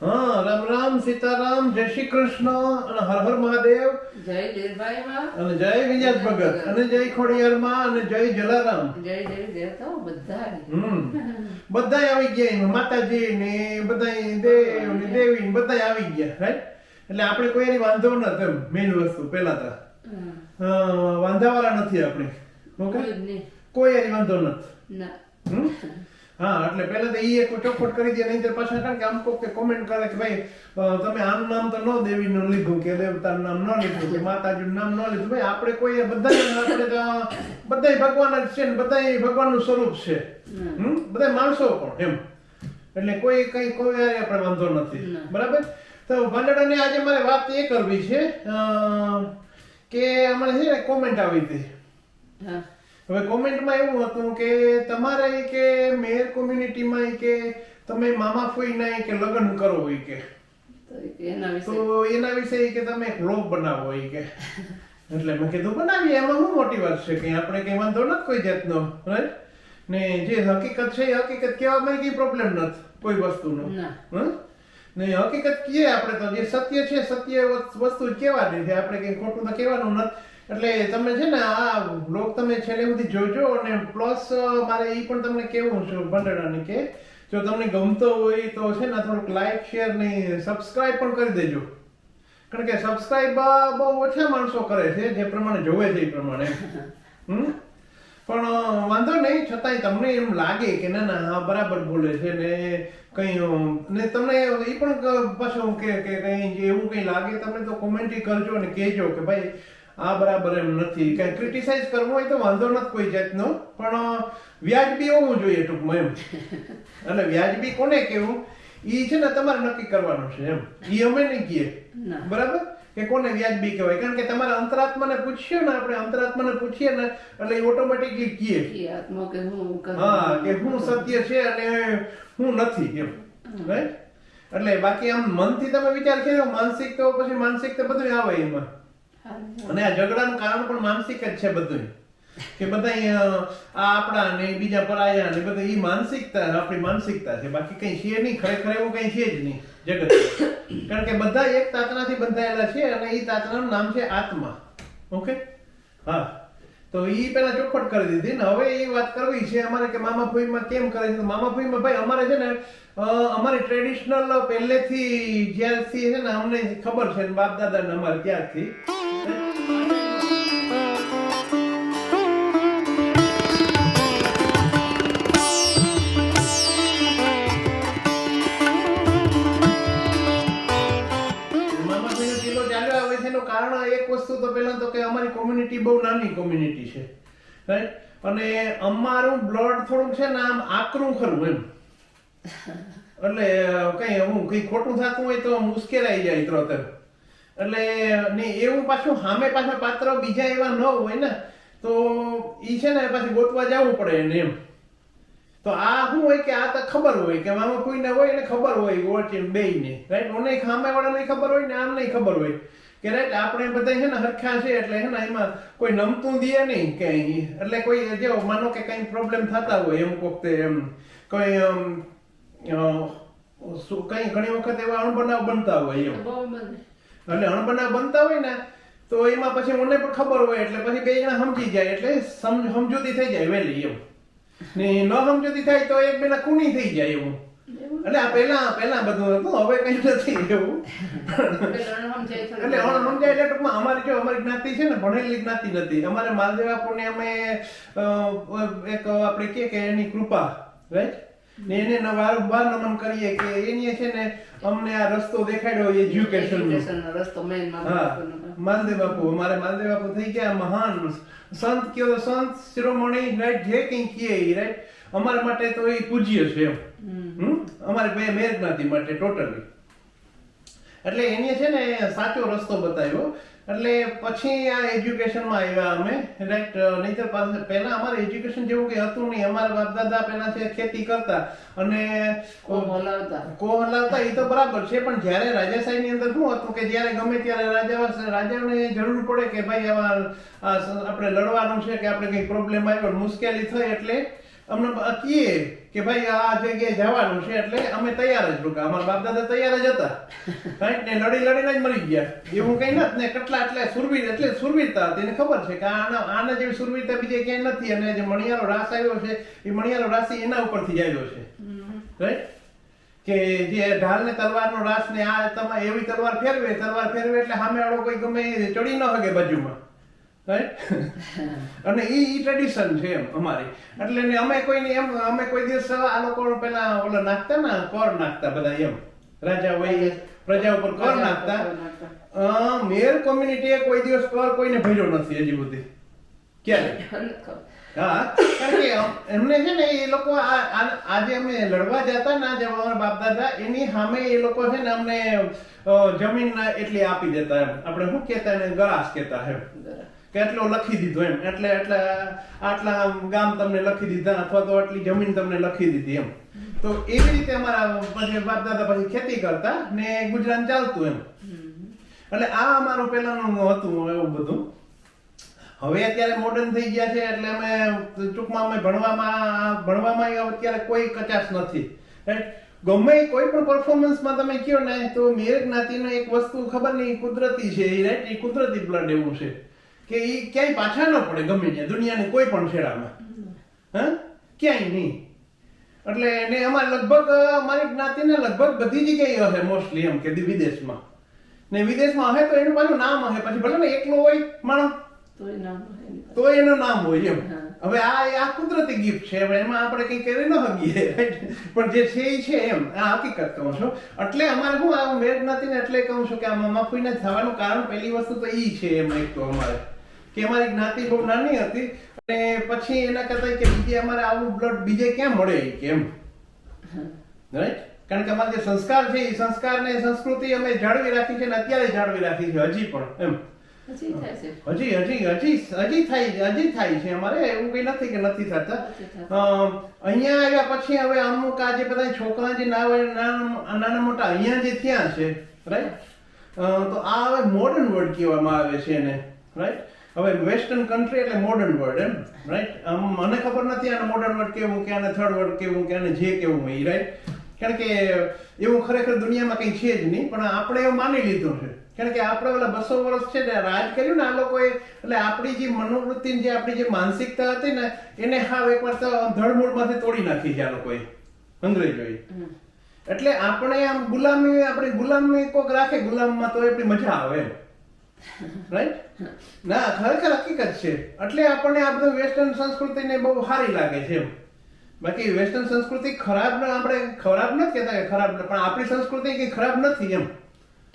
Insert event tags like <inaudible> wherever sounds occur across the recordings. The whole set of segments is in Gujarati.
હા રામ રામ સીતારામ જય શ્રી કૃષ્ણ અને હર હર મહાદેવ. જય અને જય વિજય ભગત અને જય ખોડિયારમાં અને જય જલારામ. જય જય બધા હમ. બધાય આવી ગયા માતાજી ને બધા દેવ ને દેવી ને બધાય આવી ગયા રાઈટ એટલે આપણે કોઈ એની વાંધો નથી એમ મેઇન વસ્તુ પહેલા તો. વાંધા વાંધાવાળા નથી આપણે ઓકે? કોઈ એની વાંધો નથી ના? હા એટલે પહેલા તો એ એક ચોખવટ કરી દે નહીં પાછા કારણ કે આમ કોક કોમેન્ટ કરે કે ભાઈ તમે આમ નામ તો ન દેવીનું લીધું કે દેવતાનું નામ ન લીધું કે માતાજીનું નામ ન લીધું. ભાઈ આપણે કોઈ બધા આપણે બધા ભગવાન જ છે ને બધાય ભગવાનનું સ્વરૂપ છે. હમ. બધા માણસો પણ એમ. એટલે કોઈ કઈ કોઈ આપણે વાંધો નથી. બરાબર? તો ભંડારાની આજે મારે વાત એ કરવી છે કે અમારે છે ને કોમેન્ટ આવી હતી. હા. હવે કોમેન્ટમાં એવું હતું કે તમારે કે મેર કોમ્યુનિટીમાં કે તમે મામા ફોઈના ઈ કે લગ્ન કરો હોય કે. તો એના વિશે. કે તમે એક વ્લોગ બનાવો હોય કે. એટલે મેં કીધું બનાવીએ એમાં શું મોટી વાત છે? કે આપણે કઈ વાંધો નથી કોઈ જાતનો રાઈટ ને જે હકીકત છે એ હકીકત કહેવામાં કઈ પ્રોબ્લેમ નથી કોઈ વસ્તુનો ના. ને હકીકત કહીએ આપણે તો જે સત્ય છે સત્ય વસ્તુ કહેવાની છે. આપણે કઈ ખોટું તો કહેવાનું નથી. એટલે તમે છે ને આ બ્લોગ તમે છેલ્લે સુધી જોજો અને પ્લસ મારે એ પણ તમને કેવું છું ભંડેરાને કે જો તમને ગમતો હોય તો છે ને થોડુંક લાઈક શેર ને સબસ્ક્રાઇબ પણ કરી દેજો. કારણ કે સબસ્ક્રાઇબ બહુ ઓછા માણસો કરે છે જે પ્રમાણે જોવે છે એ પ્રમાણે. <laughs> હમ? પણ વાંધો નહીં છતાંય તમને એમ લાગે કે ના ના હા બરાબર બોલે છે ને કઈ ને તમને એ પણ પાછું કે કંઈ એવું કઈ લાગે તમે તો કોમેન્ટ કરજો ને કહેજો કે ભાઈ આ બરાબર એમ નથી. કાંઈ ક્રિટિસાઇઝ કરવું હોય તો વાંધો નથી કોઈ જાતનો. પણ વ્યાજબી હોવું જોઈએ ટૂંકમાં એમ. એટલે વ્યાજબી કોને કેવું એ છે ને તમારે નક્કી કરવાનું છે એમ. ઈ અમે નહીં કહીએ. બરાબર? કે કોને વ્યાજબી કહેવાય? કારણ કે તમારા અંતરાત્માને પૂછીએ ને આપણે અંતરાત્માને પૂછીએ ને એટલે એ ઓટોમેટિકલી કીએ કે કે હા કે હું સત્ય છે અને હું નથી એમ. રાઈટ એટલે બાકી આમ મનથી તમે વિચાર કર્યો માનસિક તો પછી માનસિક તો બધું આવે એમાં. અને આ ઝઘડાનું કારણ પણ માનસિક જ છે બધું કે બધા આ આપણા ને બીજા પરાયા ને બધા એ માનસિકતા, આપણી માનસિકતા છે. બાકી કઈ છે નહીં, ખરેખર એવું કઈ છે જ નહીં જગત. કારણ કે બધા એક તાતણાથી બંધાયેલા છે અને એ તાતણાનું નામ છે આત્મા. ઓકે? હા. તો એ પેલા ચોખવટ કરી દીધી ને હવે એ વાત કરવી છે અમારે કે મામા ફોઈમાં કેમ કરે છે? મામા ફોઈમાં ભાઈ અમારે છે ને અમારી ટ્રેડિશનલ પહેલેથી જ્યારથી છે ને અમને ખબર છે બાપ દાદા ને અમારે ત્યારથી. કારણ એક વસ્તુ તો પહેલાં તો કે અમારી કોમ્યુનિટી બહુ નાની કોમ્યુનિટી છે. અને અમારું બ્લડ થોડુંક છે ને આમ આકરું ખરું એમ. એટલે કંઈ, હું કંઈ ખોટું થતું હોય તો મુશ્કેલાઈ જાય એમ એટલે ને એવું પાછું સામે પાછા પાત્ર બીજા એવા ન હોય ને, તો એ છે ને પાછી ગોતવા જવું પડે એને એમ. તો આ શું હોય કે આ તો ખબર હોય કે મામા કોઈને હોય એને ખબર હોય વોચિંગ ને રાઈટ ઓને ખામે વાળાને ખબર હોય ને આમ નહીં ખબર હોય. કે રાઈટ આપણે બધા છે ને હરખા છે એટલે છે ને એમાં કોઈ નમતું દે નહીં કે એટલે કોઈ જે માનો કે કઈ પ્રોબ્લેમ થતા હોય એમ વખતે એમ, કોઈ કઈ ઘણી વખત એવા અણબનાવ બનતા હોય એમ. બહુ અણબના બનતા હોય ને તો એમાં પછી મને પણ ખબર હોય એટલે પછી બે જણા સમજી જાય એટલે સમ- સમજૂતી થઈ જાય વહેલી એવું ને ન સમજૂતી થાય તો એક બેના કુણી થઈ જાય એવું. એટલે આ પહેલા પહેલા બધું હતું હવે કઈ નથી એવું. એટલે અણ સમજાય એટલે ટૂંકમાં અમારી જો અમારી જ્ઞાતિ છે ને ભણેલી જ્ઞાતિ નથી. અમારે માલદેવાપુરને અમે એક આપણે કે એની કૃપા રાઈટ ને એને વારંવાર નમન કરીએ કે એની છે ને અમને આ રસ્તો દેખાડ્યો એજ્યુકેશન નો. રસ્તો મેનમાં હા. બાપુનો. માલદેવ બાપુ અમારે માલદેવ બાપુ થઈ ગયા મહાન સંત કયો તો સંત શિરોમણી રાઈટ જે કંઈ કીએ રાઈટ અમારા માટે તો એ પૂજ્ય છે એમ? અમારે બે મેર જ્ઞાતિ માટે ટોટલી એટલે એને છે ને સાચો રસ્તો બતાવ્યો. એટલે પછી આ એજ્યુકેશનમાં આવ્યા અમે. રાઈટ નહીતર પાસે પહેલા અમારે એજ્યુકેશન જેવું કંઈ હતું નહીં. અમારા બાપ દાદા પહેલા છે ખેતી કરતા અને કો હલાવતા. એ તો બરાબર છે. પણ જ્યારે રાજાશાહી ની અંદર શું હતું કે જ્યારે ગમે ત્યારે રાજા રાજાને જરૂર પડે કે ભાઈ આવા આપણે લડવાનું છે કે આપણે કંઈ પ્રોબ્લેમ આવ્યો મુશ્કેલી થઈ એટલે અમને કહીએ કે ભાઈ આ જગ્યાએ જવાનું છે એટલે અમે તૈયાર જ રોકા. અમારા બાપ દાદા તૈયાર જ હતા. right? ને લડી લડીને જ મરી ગયા. એવું કઈ નથી ને કેટલા એટલે સુરવીર એટલે સુરવીરતા હતી. એને ખબર છે કે આના આના જેવી સુરવીરતા બીજે ક્યાંય નથી. અને જે મણિયારો રાસ આવ્યો છે, એ મણિયારો રાશિ એના ઉપરથી જ આવ્યો છે. રાઈટ કે જે ઢાલ ને તલવાર નો રાસ ને આ તમે એવી તલવાર ફેરવે. તલવાર ફેરવે એટલે સામે વાળો કોઈ ગમે ચડી ન શકે બાજુમાં. અને એ ટ્રેડિશન છે એમ અમારી. એટલે અમે કોઈને એમ અમે કોઈ દિવસ આ લોકો પેલા ઓલા નાખતા ને કર નાખતા બધા એમ. રાજા હોય પ્રજા ઉપર કર નાખતા. મેર કોમ્યુનિટીએ કોઈ દિવસ કર કોઈને ભર્યો નથી હજી બધી ક્યારે? હા કારણ કે એમને છે ને એ લોકો આજે અમે લડવા જતા ના જવા બાપ દાદા એની સામે એ લોકો છે ને અમને જમીન એટલી આપી દેતા એમ. આપણે શું કહેતા એને? ગરાસ કહેતા એમ. કે એટલો લખી દીધો એમ. એટલે એટલે આટલા ગામ તમને લખી દીધા અથવા તો આટલી જમીન તમને લખી દીધી એમ. તો એવી રીતે અમારા પછી બાપ દાદા પછી ખેતી કરતા ને ગુજરાન ચાલતું એમ. એટલે આ અમારું પેલાનું હતું એવું બધું. હવે અત્યારે મોડર્ન થઈ ગયા છે એટલે અમે ટૂંકમાં અમે ભણવામાં ભણવામાં અત્યારે કોઈ કચાશ નથી? ગમે કોઈ પણ પરફોર્મન્સમાં તમે કહો ને, તો મેર જ્ઞાતિનો એક વસ્તુ ખબર નહીં કુદરતી છે, એ રાઈટ એ કુદરતી બ્લડ એવું છે કે એ ક્યાંય પાછા ન પડે ગમે ત્યાં, દુનિયાની કોઈ પણ છેડામાં. હા? ક્યાંય નહીં. એટલે એને અમારે લગભગ, અમારી જ્ઞાતિને લગભગ બધી જગ્યાએ હશે મોસ્ટલી એમ કે વિદેશમાં. ને વિદેશમાં હશે તો એનું પાછું નામ હશે પછી ભલે ને એકલો હોય માણસ તો એનું નામ હોય એમ. હવે આ આ કુદરતી ગિફ્ટ છે એમાં આપણે કંઈ કરી ન શકીએ. પણ જે છે એ છે એમ. આ હકીકત કહું છું. એટલે અમારે હું આ મેળ નથી ને એટલે કહું છું કે આ મામાફુઈને થવાનું કારણ પહેલી વસ્તુ તો એ છે એમ એક તો અમારે. કે અમારી જ્ઞાતિ બહુ નાની હતી અને પછી એના કરતા કે બીજે અમારે આવું બ્લડ બીજે ક્યાં મળે કેમ રાઈટ કારણ કે અમારા જે સંસ્કાર છે એ સંસ્કાર ને સંસ્કૃતિ અમે જાળવી રાખી છે ને અત્યારે જાળવી રાખી છે હજી પણ એમ. હજી હજી હજી હજી થાય હજી થાય છે અમારે. એવું કઈ નથી કે નથી થતા. અહીંયા આવ્યા પછી હવે અમુક આ જે બધા છોકરા જે ના હોય, નાના મોટા અહીંયા જે ત્યાં છે રાઈટ તો આ હવે મોડર્ન વર્ડ કહેવામાં આવે છે એને રાઈટ હવે વેસ્ટર્ન કન્ટ્રી એટલે મોડર્ન વર્ડ એમ રાઈટ મને ખબર નથી આને મોડર્ન વર્ડ કેવું કે આને થર્ડ વર્ડ કેવું કે આને જે કેવું હોય રાઈટ કારણ કે એવું ખરેખર દુનિયામાં કંઈ છે જ નહીં પણ આપણે એવું માની લીધું છે. કારણ કે આપણે ઓલા બસો વર્ષ છે ને રાજ કર્યું ને આ લોકોએ એટલે આપણી જે મનોવૃત્તિ જે આપણી જે માનસિકતા હતી ને એને હાવ એકવાર તો ધડમૂળમાંથી તોડી નાખી છે આ લોકોએ અંગ્રેજોએ એટલે આપણે આમ ગુલામી આપણી ગુલામી કોક રાખે ગુલામમાં તો એટલી મજા આવે એમ. રાઈટ ના ખરેખર હકીકત છે. એટલે આપણને આ બધું વેસ્ટર્ન સંસ્કૃતિને બહુ સારી લાગે છે એમ. બાકી વેસ્ટર્ન સંસ્કૃતિ ખરાબ ન આપણે ખરાબ નથી કહેતા કે ખરાબ પણ આપણી સંસ્કૃતિ કઈ ખરાબ નથી એમ.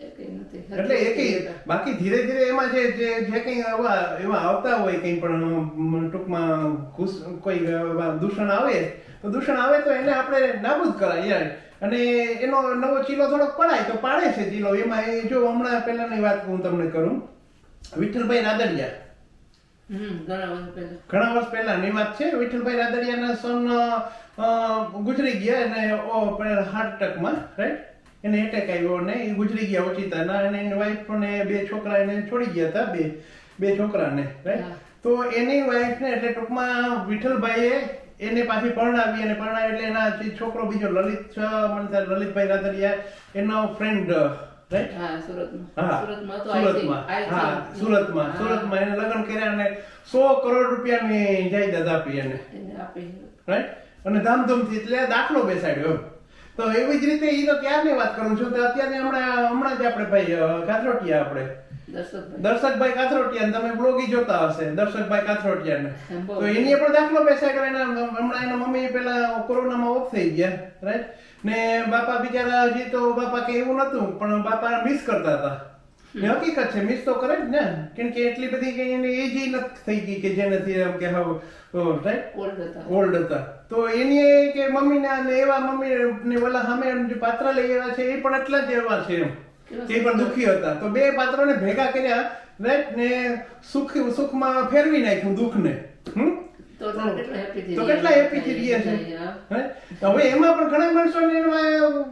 એટલે એ કઈ બાકી ધીરે ધીરે એમાં જે જે જે કંઈ એવા એવા આવતા હોય કંઈ પણ ટૂંકમાં કોઈ દૂષણ આવે તો દૂષણ આવે તો એને આપણે નાબૂદ કરાય યાર. અને એનો નવો ચીલો થોડોક પડાય તો પાડે છે ચીલો. એમાં એ જો હમણાં પહેલાની વાત હું તમને કરું. વિઠ્ઠલભાઈ રાદડિયા. ઘણા વર્ષ પહેલાની વાત છે. વિઠ્ઠલભાઈ રાદડિયાના સન ગુજરી ગયા અને હાર્ટ અટેકમાં રાઈટ એને એટેક આવ્યો અને એ ગુજરી ગયા ઓચિતાના અને એની વાઈફ ને બે છોકરા એને છોડી ગયા હતા બે બે છોકરાને. તો એની વાઈફને એટલે ટૂંકમાં વિઠ્ઠલભાઈએ એને પાછી પરણાવી અને પરણાવી એટલે એના છોકરો બીજો લલિત લલિતભાઈ રાદડિયા એનો ફ્રેન્ડ સુરતમાં. હા સુરતમાં એને લગ્ન કર્યા અને સો કરોડ રૂપિયાની જાયદાદ આપી એને. રાઈટ અને ધામધૂમથી એટલે દાખલો બેસાડ્યો તો એવી જ રીતે એ તો ત્યારની વાત કરું છું? તો અત્યારે હમણાં હમણાં જ આપણે ભાઈ કાથરોટિયા આપણે. દર્શકભાઈ. કાથરોટિયા ને તમે બ્લોગી જોતા હશે દર્શકભાઈ કાથરોટિયા ને તો એની પણ દાખલો બેસાડ્યો એના હમણાં એના મમ્મી પેલા કોરોનામાં ઓફ થઈ ગયા રાઈટ ને બાપા બિચારા હજી તો બાપા કે એવું નતું પણ બાપા મિસ કરતા હતા. ને હકીકત છે મિસ તો કરે જ ને કેમ કે એટલી બધી કે એને એજ નથી થઈ ગઈ કે જેનાથી એમ કે હવે રાઈટ ઓલ્ડ હતા. ઓલ્ડ હતા. તો એની કે કે મમ્મીને અને એવા મમ્મી ને ઓલા સામે જે પાત્ર લઈ આવ્યા છે એ પણ એટલા જ એવા છે એમ. એ પણ દુઃખી હતા. તો બે પાત્રોને ભેગા કર્યા રાઈટ ને સુખ સુખમાં ફેરવી નાખ્યું દુઃખને. હમ? તો કેટલા છે. હવે એમાં પણ ઘણા માણસોને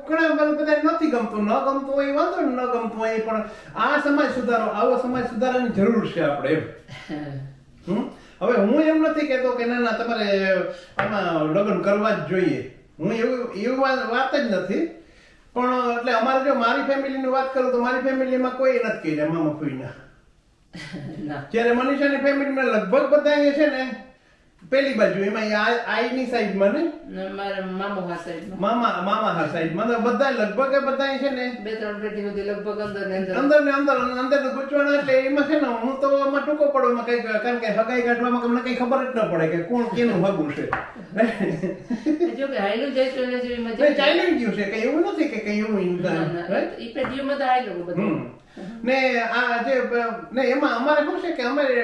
ઘણા બધા નથી ગમતું. ન ગમતું હોય વાંધો ન ગમતું હોય પણ આ સમાજ સુધારો આવો સમાજ સુધારાની જરૂર છે આપણે એમ. <laughs> હવે હું એમ નથી કહેતો કે ના ના તમારે આમાં લગ્ન કરવા જ જોઈએ. હું એવું એવું વાત જ નથી. પણ એટલે અમારે જો મારી ફેમિલીની વાત કરું તો મારી ફેમિલીમાં કોઈ નથી કે મામા કોઈ <laughs> ના. જ્યારે મનીષાની ફેમિલીમાં લગભગ બધા છે ને પેલી બાજુ એમાં આ- આઈની સાઈડમાં ને? ને મારા મામો હા સાઈડમાં. મામા મામા હા સાઈડમાં. બધા લગભગ બધા છે ને? બે ત્રણ પેટી સુધી લગભગ અંદર ને અંદર. અંદર ને અંદર અંદર ને ગૂંચવાના એટલે એમાં છે ને હું તો આમાં ટૂંકો પડો એમાં કઈ કારણ કે હગાઈ કાઢવામાં મને કઈ ખબર જ ન પડે કે કોણ કેનું હગું છે. જો કે હાઈલું જાય છે ને જેવી મજા ચાલ્યું ગયું છે કઈ એવું નથી કે કઈ એવું ના, ના. ઈ પેઢીઓમાં તો હાઈલું બધું. ને આ જે, ને એમાં અમારે શું છે કે અમારે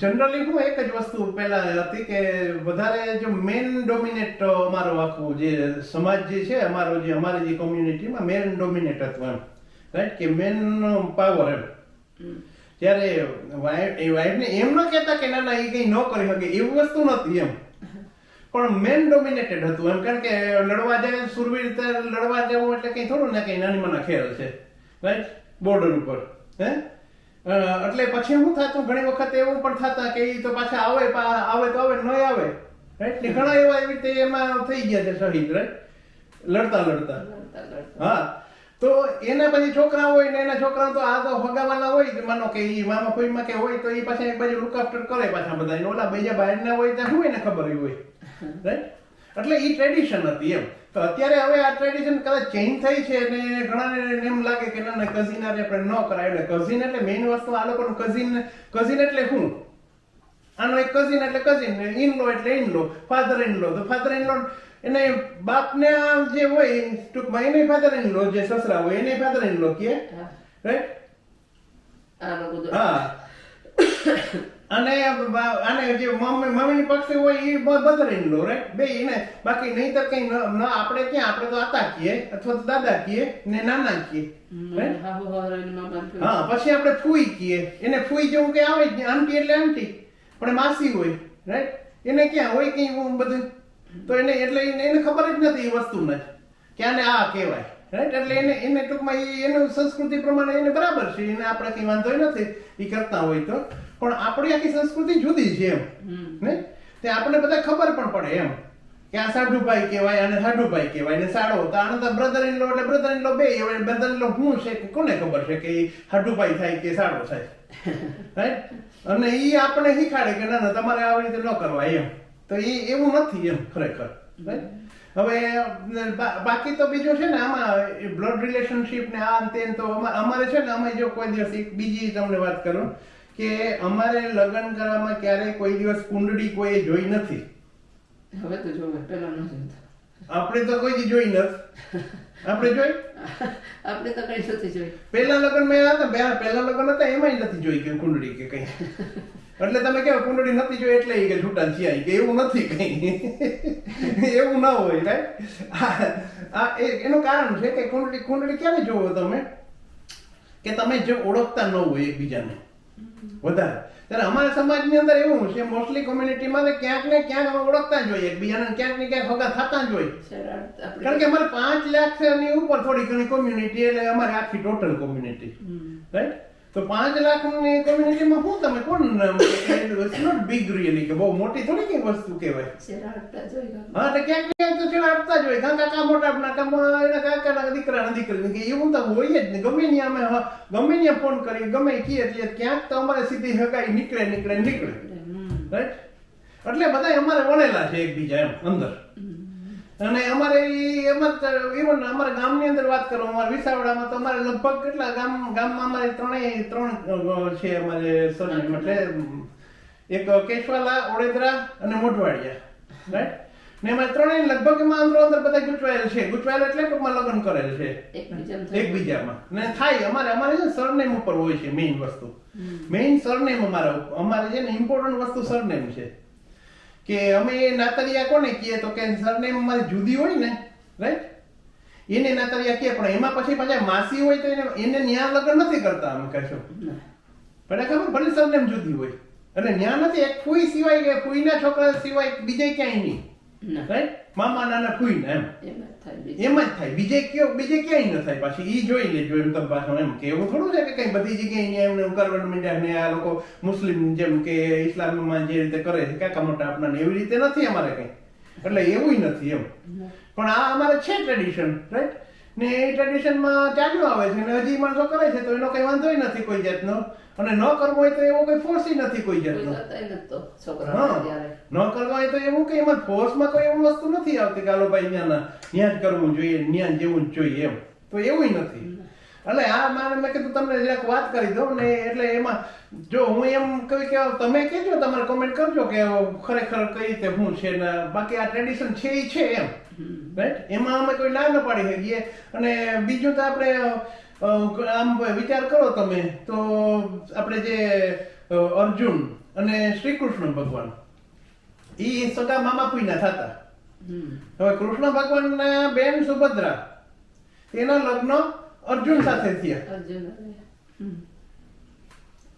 જનરલી હું એક જ વસ્તુ પહેલા હતી કે વધારે જો મેન ડોમિનેટ અમારો આખું જે સમાજ જે છે, અમારો જે, અમારી જે કોમ્યુનિટીમાં મેન ડોમિનેટ હતું એમ. રાઈટ કે મેન પાવર એમ. ત્યારે વાઇફ એ વાઇફને એમ ન કહેતા કે ના ના એ કંઈ ન કરી શકે, એવું વસ્તુ નથી એમ. પણ મેન ડોમિનેટેડ હતું એમ. કારણ કે લડવા જાય, સુરવીર રીતે લડવા જવું એટલે કંઈ થોડું ને કંઈ નાની નાના ખેલ છે. રાઈટ બોર્ડર ઉપર હે? એટલે પછી શું થતું? ઘણી વખત એવું પણ થતા કે એ તો પાછા આવે આવે તો આવે ન આવે. રાઈટ ને ઘણા એવા એવી રીતે એમાં થઈ ગયા છે શહીદ રાઈટ લડતા લડતા. હા. તો એના પછી છોકરા હોય ને એના છોકરા તો આ તો ભગાવાના હોય માનો કે ઈ મામા ફોઈમાં કે હોય તો એ પાછા એક બાજુ લુકઆફ્ટર કરે પાછા બધા ઓલા બીજા બહારના હોય ત્યાં શું એને ખબર હોય? <laughs> રાઈટ એટલે એ ટ્રેડિશન હતી એમ. તો અત્યારે હવે આ ટ્રેડિશન કદાચ ચેન્જ થઈ છે ને ઘણાને એમ લાગે કે ના ના કઝિન આપણે ન કરાય. એટલે કઝિન એટલે મેઇન વસ્તુ આ લોકોનું કઝિન કઝિન એટલે શું આનો એક કઝિન એટલે કઝિન ઇનલો એટલે ઇન લો ફાધર ઇનલો તો ફાધર ઇનલો એને બાપને આ જે હોય ટૂંકમાં એને ફાધર ઇનલો જે સસરા હોય એને ફાધર ઇન લો કે રાઈટ હા. અને અને આને જે મમ્મી મમ્મીની પક્ષે હોય એ ઇન લો રાઈટ બે એને. બાકી નહીતર કઈ ન ન આપણે ક્યાં? આપણે તો આતા કીએ અથવા તો દાદા કીએ ને નાના કીએ. હા પછી આપણે ફૂઈ કીએ. એને ફૂઈ જેવું કે આવે જ આંટી એટલે આંટી. પણ માસી હોય રાઈટ એને ક્યાં? હોય કઈ બધું? તો એને એટલે એને એને ખબર જ નથી એ વસ્તુને કે આને આ કહેવાય. રાઈટ એટલે એને એને ટૂંકમાં એ એનું સંસ્કૃતિ પ્રમાણે એને બરાબર છે. એને આપણે કઈ વાંધો નથી એ કરતા હોય તો. પણ આપણી આખી સંસ્કૃતિ જુદી છે એમ. ને તે આપણને બધા ખબર પણ પડે એમ. કે આ સાઢુભાઈ કહેવાય અને સાઢુભાઈ કહેવાય ને સાડો તો આને તો બ્રધર ઇન લો એટલે બ્રધર ઇન લો બે હવે બ્રધર ઇન લો શું છે કે કોને ખબર છે કે સાઢુભાઈ થાય કે સાડો થાય? <laughs> રાઈટ અને એ આપણે શીખાડે કે ના ના તમારે આવી રીતે ન કરવા એમ. તો એ એવું નથી એમ ખરેખર. Right? હવે બાકી તો બીજું છે ને આમાં બ્લડ રિલેશનશિપ ને આ અંતે તે અમારે છે ને અમે જો કોઈ દિવસ એક બીજી તમને વાત કરું કે અમારે લગ્ન કરવામાં ક્યારેય કોઈ દિવસ કુંડળી કોઈ જોઈ નથી. હવે તો જોવે પેલા ન આપણે તો કોઈ દી જોઈ નથી. આપણે જોઈ? <laughs> આપણે તો કઈ નથી જોઈ. પહેલા લગ્ન મેં હતા બે પહેલા લગ્ન હતા એમાંય નથી જોઈ કે કુંડળી કે કઈ. એટલે તમે કેવો કુંડળી નથી જોઈ એટલે કે છૂટા થયા કે એવું નથી કઈ. એવું ના હોય રાઈટ આ એનું કારણ છે કે કુંડળી કુંડળી ક્યારે જોવો તમે? કે તમે જો ઓળખતા ન હોય એકબીજાને. વધારે. ત્યારે અમારા સમાજની અંદર એવું છે મોસ્ટલી કોમ્યુનિટીમાં ક્યાંક ને ક્યાંક ઓળખતા જ હોય એકબીજાને ક્યાંક ને ક્યાંક હગા થતા જ હોય. કારણ કે અમારે પાંચ લાખની ઉપર થોડી ઘણી કોમ્યુનિટી એટલે અમારે આખી ટોટલ કોમ્યુનિટી રાઈટ તો પાંચ લાખની કોમ્યુનિટીમાં શું તમે કોણ ઇટ્સ નોટ બિગ રિયલી કે બહુ મોટી થોડી કઈ વસ્તુ કહેવાય. હા તો ક્યાંક ક્યાંક તો છેડા આપતા જ હોય. કાકા કા મોટા આપના કાં એના કાકાના દીકરાના દીકરી કે એવું તો હોય જ ને. ગમે ત્યાં અમે ગમે ત્યાં ફોન કરીએ ગમે કીએ એટલે ક્યાંક તો અમારે સીધી હગાઈ નીકળે નીકળે નીકળે. રાઈટ એટલે બધા અમારે વણેલા છે એકબીજા એમ અંદર. અને અમારે એમ જ ઇવન અમારા ગામની અંદર વાત કરું અમારે વિસાવડામાં તો અમારે લગભગ કેટલા ગામ ગામમાં અમારે ત્રણેય ત્રણ છે અમારે સરનેમ એટલે એક કેશવાલા ઓડેદરા અને મોઢવાડિયા. રાઈટ ને અમારે ત્રણેય લગભગ એમાં અંદરો અંદર બધા ગૂંચવાયેલ છે. ગૂંચવાયેલ એટલે ટૂંકમાં લગ્ન કરેલ છે. એકબીજામાં ને થાય અમારે અમારે છે સરનેમ ઉપર હોય છે મેઇન વસ્તુ. મેઇન સરનેમ અમારા અમારે છે ને ઇમ્પોર્ટન્ટ વસ્તુ સરનેમ છે. કે અમે નાતરિયા કોને કહીએ? તો કે સરનેમ અમારી જુદી હોય ને રાઈટ એને નાતરિયા કહે પણ એમાં પછી પાછા માસી હોય તો એને એને ન્યા લગ્ન નથી કરતા અમે કહેશો. પણ ખબર ભલે સરનેમ જુદી હોય. અને ન્યા નથી એક ફૂઈ સિવાય કે ફૂઈના છોકરા સિવાય બીજે ક્યાંય નહીં. મામા નાના કોઈ એમ. એમ થાય એમ જ થાય. બીજે કયો બીજે ક્યાંય ન થાય પાછી. ઈ જોઈ લેજો એમ તમે પાછો એમ કે એવું થોડું છે કે કઈ બધી જગ્યાએ અહીંયા એમને કરવાનું માંડ્યા ને આ લોકો મુસ્લિમ જેમ કે ઇસ્લામમાં જે રીતે કરે છે કાકા મોટા આપણા એવી રીતે નથી અમારે કઈ. એટલે એવું નથી એમ. પણ આ અમારે છે ટ્રેડિશન રાઈટ ને એ ટ્રેડિશનમાં ચાલ્યું આવે છે ને હજી માણસો કરે છે તો એનો કઈ વાંધોય નથી કોઈ જાતનો. અને ન કરવો હોય તો એવો કોઈ ફોર્સ નથી કોઈ જાતનો. હા. ન કરવા હોય તો એવું કે એમાં ફોર્સમાં કોઈ એવું વસ્તુ નથી આવતી કે હાલો ભાઈ ત્યાં ત્યાં જ કરવું જોઈએ ત્યાં જેવું જ જોઈએ એમ. તો એવું નથી. એટલે આ મારે મેં કીધું તમને જરાક વાત કરી દઉં ને એટલે એમાં જો હું એમ કહું કે તમે કહેજો તમારે કોમેન્ટ કરજો કે ખરેખર કઈ રીતે શું છે ને બાકી આ ટ્રેડિશન છે એ છે એમ. રાઈટ એમાં અમે કોઈ ના ન પાડી શકીએ. અને બીજું તો આપણે આમ વિચાર કરો તમે તો આપણે જે અર્જુન અને શ્રી કૃષ્ણ ભગવાન એ સગા મામા પુઈના થતા. હવે કૃષ્ણ ભગવાનના બેન સુભદ્રા એના લગ્ન અર્જુન સાથે થયા.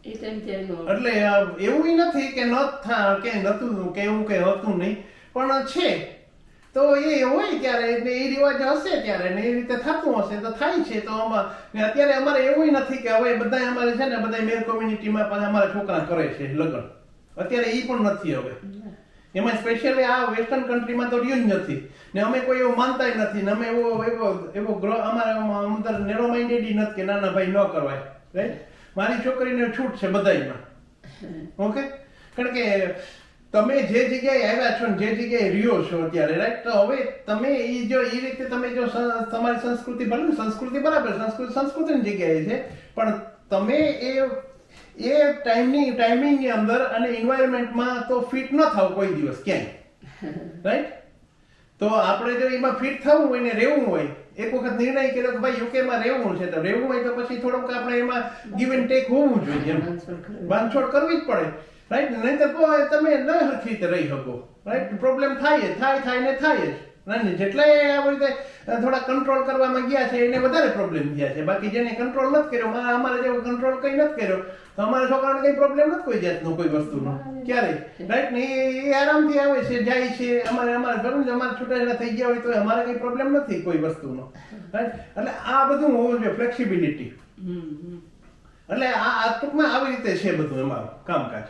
એટલે એવું નથી કે ન થા કે નતું કે એવું કે હતું નહીં. પણ છે તો એ હોય ત્યારે એ રિવાજ હશે એ રીતે થતું હશે, તો થાય છે. તો આમાં અત્યારે અમારે એવું નથી કે હવે બધા અમારે છે ને અમારા છોકરા કરે છે લગ્ન. અત્યારે એ પણ નથી હવે. એમાં સ્પેશિયલી આ વેસ્ટર્ન કન્ટ્રીમાં તો રહ્યું જ નથી. ને અમે કોઈ એવું માનતા નથી, ને અમે એવો એવો એવો ગ્રહ અમારા અંદર નેરો માઇન્ડેડ નથી કે ના ના ભાઈ ન કરવાય રાઈટ મારી છોકરીને છૂટ છે બધાયમાં. ઓકે? કારણ કે તમે જે જગ્યાએ આવ્યા છો જે જગ્યાએ રહ્યો છો અત્યારે રાઈટ તો હવે તમે એ જો એ રીતે તમે જો તમારી સંસ્કૃતિ ભલે સંસ્કૃતિ બરાબર સંસ્કૃતિ સંસ્કૃતિની જગ્યાએ છે. પણ તમે એ એ ટાઈમની ટાઈમિંગની અંદર અને એન્વાયરમેન્ટમાં તો ફિટ ન થાવ કોઈ દિવસ ક્યાંય. રાઈટ તો આપણે જો એમાં ફિટ થવું હોય ને રહેવું હોય એક વખત નિર્ણય કર્યો કે ભાઈ યુકેમાં રહેવું છે તો રહેવું હોય તો પછી થોડુંક આપણે એમાં ગીવ એન્ડ ટેક હોવું જોઈએ. બાંધછોડ કરવી જ પડે. રાઈટ નહીં તો તમે ન હરખી રીતે રહી શકો રાઈટ પ્રોબ્લેમ થાય થાય થાય ને થાય જ. અને જેટલાય આવી થોડા કંટ્રોલ કરવામાં ગયા છે, એને વધારે પ્રોબ્લેમ થયા છે. બાકી જેને કંટ્રોલ નથી કર્યો અમારે જેવો કંટ્રોલ કઈ નથી કર્યો, તો અમારા છોકરાને કઈ પ્રોબ્લેમ નથી કોઈ જાતનો, કોઈ વસ્તુનો. ક્યારેય રાઈટ ને એ- આરામથી આવે છે, જાય છે. અમારે અમારે જ અમારે છૂટાછેડા થઈ ગયા હોય તો અમારે કઈ પ્રોબ્લેમ નથી કોઈ વસ્તુનો. રાઈટ એટલે આ બધું હોવું જોઈએ ફ્લેક્સિબિલિટી. એટલે આ આ ટૂંકમાં આવી રીતે છે બધું અમારું કામકાજ.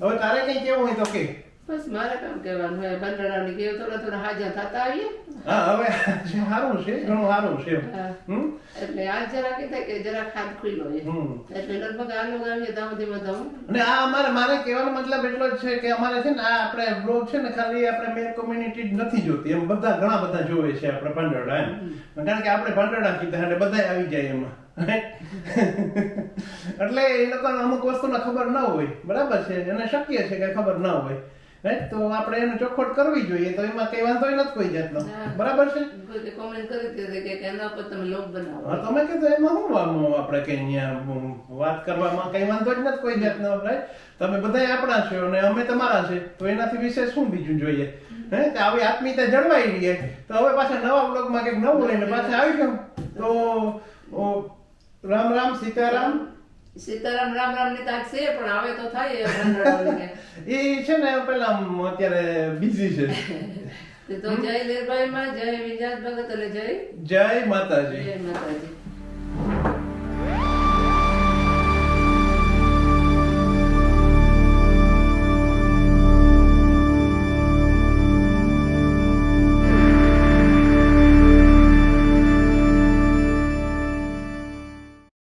હવે તારે કઈ કેવું હોય તો કે. બસ મારે કામ કહેવાનું હોય. બંદરાની કે થોડા થોડા હાજર થતા આવીએ. હા હવે સારું છે ઘણું સારું છે એટલે આ જરા કે થાય કે જરા ખાદ ખુલ્લો છે. એટલે લગભગ આ લોકો આવીએ ત્યાં સુધીમાં તો અને આ અમારે મારે કહેવાનો મતલબ એટલો જ છે કે અમારે છે ને આ આપણે બ્લોગ છે ને ખાલી આપણે મેન કોમ્યુનિટી જ નથી જોતી. એમ બધા ઘણા બધા જોવે છે આપણે પાંડરડા એમ. કારણ કે આપણે પાંડરડા કીધા એટલે બધા આવી જાય એમાં. એટલે એ લોકોને અમુક વસ્તુને ખબર ન હોય. બરાબર છે? એને શક્ય છે કે ખબર ન હોય. તો આપણે એને ચોખવટ કરવી જોઈએ તો એમાં કઈ વાંધો નથી કોઈ જાતનો. બરાબર છે? કોમેન્ટ કરી હતી કે એના પર તમે લોક બનાવો. તમે કીધું એમાં શું આપણે કઈ અહીંયા વાત કરવામાં કઈ વાંધો જ નથી કોઈ જાતનો રાઈટ તમે બધા આપણા છો અને અમે તમારા છે. તો એનાથી વિશે શું બીજું જોઈએ? હે? કે આવી આત્મીયતા જળવાઈ રહી. તો હવે પાછા નવા બ્લોગમાં કંઈક નવું લઈને પાછા આવી ગયું તો રામ રામ સીતારામ. સીતારામ રામ રામની તાક છે પણ આવે તો થાય એ <laughs> છે ને પેલા અત્યારે બિઝી છે. <laughs> તો જય લેરભાઈ માં જય વિંજાત ભગત એટલે જય જય માતાજી. જય માતાજી.